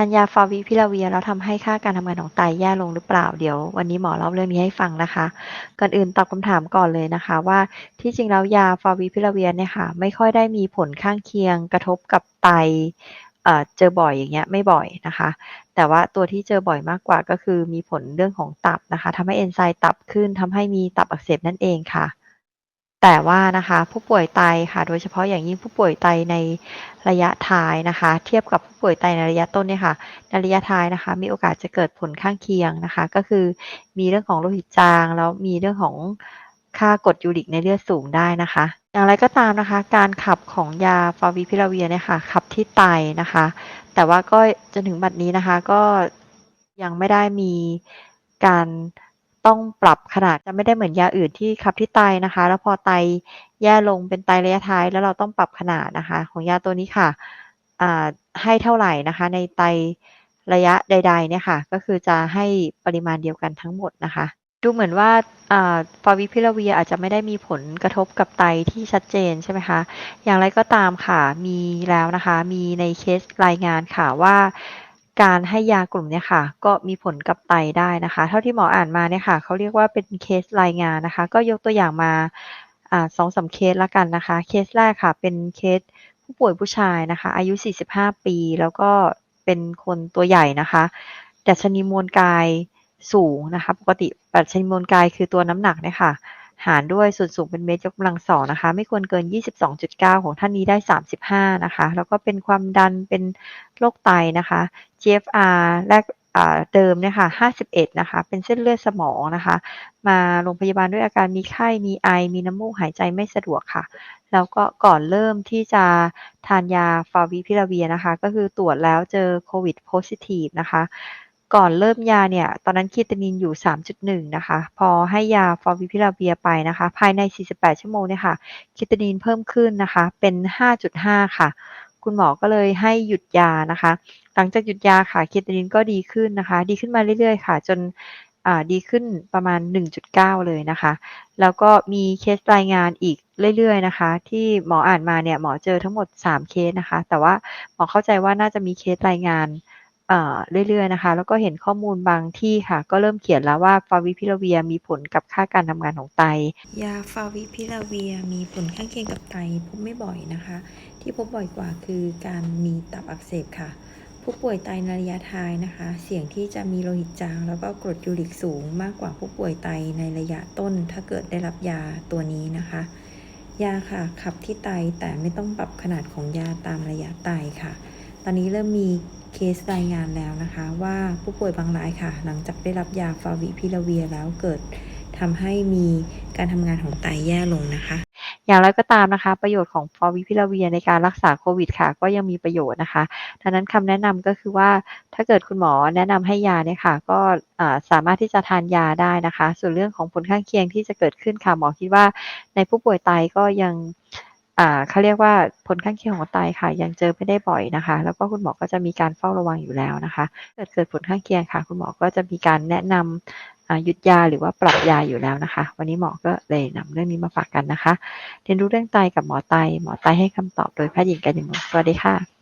ทานยาฟาวิพิลาเวียแล้วทำให้ค่าการทำงานของไตแย่ลงหรือเปล่า เดี๋ยววันนี้หมอเล่าเรื่องนี้ให้ฟังนะคะ ก่อนอื่นตอบคำถามก่อนเลยนะคะ ว่าที่จริงแล้วยาฟาวิพิลาเวียเนี่ยค่ะไม่ค่อยได้มีผลข้างเคียงกระทบกับไตเจอบ่อยอย่างเงี้ยไม่บ่อยนะคะ แต่ว่าตัวที่เจอบ่อยมากกว่าก็คือมีผลเรื่องของตับนะคะทำให้เอนไซม์ตับขึ้นทำให้มีตับอักเสบนั่นเองค่ะ แต่ว่านะคะผู้ป่วยไตค่ะ โดยเฉพาะอย่างยิ่งผู้ป่วยไตในระยะท้ายนะคะ เทียบกับผู้ป่วยไตในระยะต้นเนี่ยค่ะ ในระยะท้ายนะคะ มีโอกาสจะเกิดผลข้างเคียงนะคะ ก็คือมีเรื่องของโลหิตจาง แล้วมีเรื่องของค่ากรดยูริกในเลือดสูงได้นะคะ อย่างไรก็ตามนะคะ การขับของยาฟาวิพิลาเวียเนี่ยค่ะขับที่ไตนะคะ แต่ว่าก็จนถึงบัดนี้นะคะก็ยังไม่ได้มีการ ต้องปรับขนาดจะไม่ได้เหมือนยาอื่นที่ขับที่ไตนะคะ แล้วพอไตแย่ลงเป็นไตระยะท้าย แล้วเราต้องปรับขนาดนะคะ ของยาตัวนี้ค่ะให้เท่าไหร่นะคะ ในไตระยะใด ๆ เนี่ยค่ะ ก็คือจะให้ปริมาณเดียวกันทั้งหมดนะคะ ดูเหมือนว่าฟาวิพิลาเวียอาจจะไม่ได้มีผลกระทบกับไตที่ชัดเจนใช่ไหมคะ อย่างไรก็ตามค่ะ มีแล้วนะคะ มีในเคสรายงานค่ะว่า การให้ยากลุ่มเนี้ยค่ะ ก็มีผลกับไตได้นะคะ เท่าที่หมออ่านมาเนี่ยค่ะเขาเรียกว่าเป็นเคสรายงานนะคะ ก็ยกตัวอย่างมาสองสาเคสละกันนะคะ เคสแรกค่ะ เป็นเคสผู้ป่วยผู้ชายนะคะ อายุ 45 ปี แล้วก็เป็นคนตัวใหญ่นะคะดัชนีมวลกายสูงนะคะ ปกติดัชนีมวลกายคือตัวน้ำหนักเนี่ยค่ะ หารด้วยส่วนสูงเป็นเมตรยกกำลังสองนะคะ ไม่ควรเกิน 22.9 ของท่านนี้ได้ 35 นะคะ แล้วก็เป็นความดันเป็นโรคไตนะคะ GFR แรกเดิมเนี่ยค่ะ51 นะคะ เป็นเส้นเลือดสมองนะคะ มาโรงพยาบาลด้วยอาการมีไข้ มีไอ มีน้ำมูกหายใจไม่สะดวกค่ะ แล้วก็ก่อนเริ่มที่จะทานยาฟาวิพิลาเวียนะคะ ก็คือตรวจแล้วเจอโควิดโพซิทีฟนะคะ ก่อนเริ่มยาเนี่ย ตอนนั้นคีตานินอยู่ 3.1 นะคะ พอให้ยาฟาวิพิลาเวียไปนะคะ ภายใน 48 ชั่วโมงเนี่ยค่ะคีตานินเพิ่มขึ้นนะคะ เป็น 5.5 ค่ะ คุณหมอก็เลยให้หยุดยานะคะ หลังจากหยุดยาค่ะคีตานินก็ดีขึ้นนะคะ ดีขึ้นมาเรื่อยๆ ค่ะ จนดีขึ้นประมาณ 1.9 เลยนะคะ แล้วก็มีเคสรายงานอีกเรื่อยๆนะคะ ที่หมออ่านมาเนี่ยหมอเจอทั้งหมด 3 เคสนะคะ แต่ว่าหมอเข้าใจว่าน่าจะมีเคสรายงาน เรื่อยๆนะคะ แล้วก็เห็นข้อมูลบางที่ค่ะ ก็เริ่มเขียนแล้วว่าฟาวิพิลาเวียมีผลกับค่าการทำงานของไต ยาฟาวิพิลาเวียมีผลข้างเคียงกับไตพบไม่บ่อยนะคะ ที่พบบ่อยกว่าคือการมีตับอักเสบค่ะ ผู้ป่วยไตในระยะท้ายนะคะ เสี่ยงที่จะมีโลหิตจาง แล้วก็กรดยูริกสูงมากกว่าผู้ป่วยไตในระยะต้น ถ้าเกิดได้รับยาตัวนี้นะคะ ยาค่ะขับที่ไตแต่ไม่ต้องปรับขนาดของยาตามระยะไตค่ะ อนนี้เริ่มมีเคสรายงานแล้วนะคะ ว่าผู้ป่วยบางรายค่ะ หลังจากได้รับยาฟาวิพิลาเวียแล้วเกิดทำให้มีการทำงานของไตแย่ลงนะคะ อย่างไรก็ตามนะคะ ประโยชน์ของฟาวิพิลาเวียในการรักษาโควิด ค่ะ ก็ยังมีประโยชน์นะคะดังนั้นคำแนะนำก็คือว่าถ้าเกิดคุณหมอแนะนำให้ยาเนี่ยค่ะ ก็สามารถที่จะทานยาได้นะคะ ส่วนเรื่องของผลข้างเคียงที่จะเกิดขึ้นค่ะหมอคิดว่าในผู้ป่วยไตก็ยัง เขาเรียกว่าผลข้างเคียงของไตค่ะ ยังเจอไม่ได้บ่อยนะคะ แล้วก็คุณหมอก็จะมีการเฝ้าระวังอยู่แล้วนะคะเกิดเกิดผลข้างเคียงค่ะ คุณหมอก็จะมีการแนะนำหยุดยาหรือว่าปรับยาอยู่แล้วนะคะ วันนี้หมอก็เลยนำเรื่องนี้มาฝากกันนะคะเรียนรู้เรื่องไตกับหมอไตหมอไตให้คำตอบโดยแพทย์หญิงกันยมสวัสดีค่ะ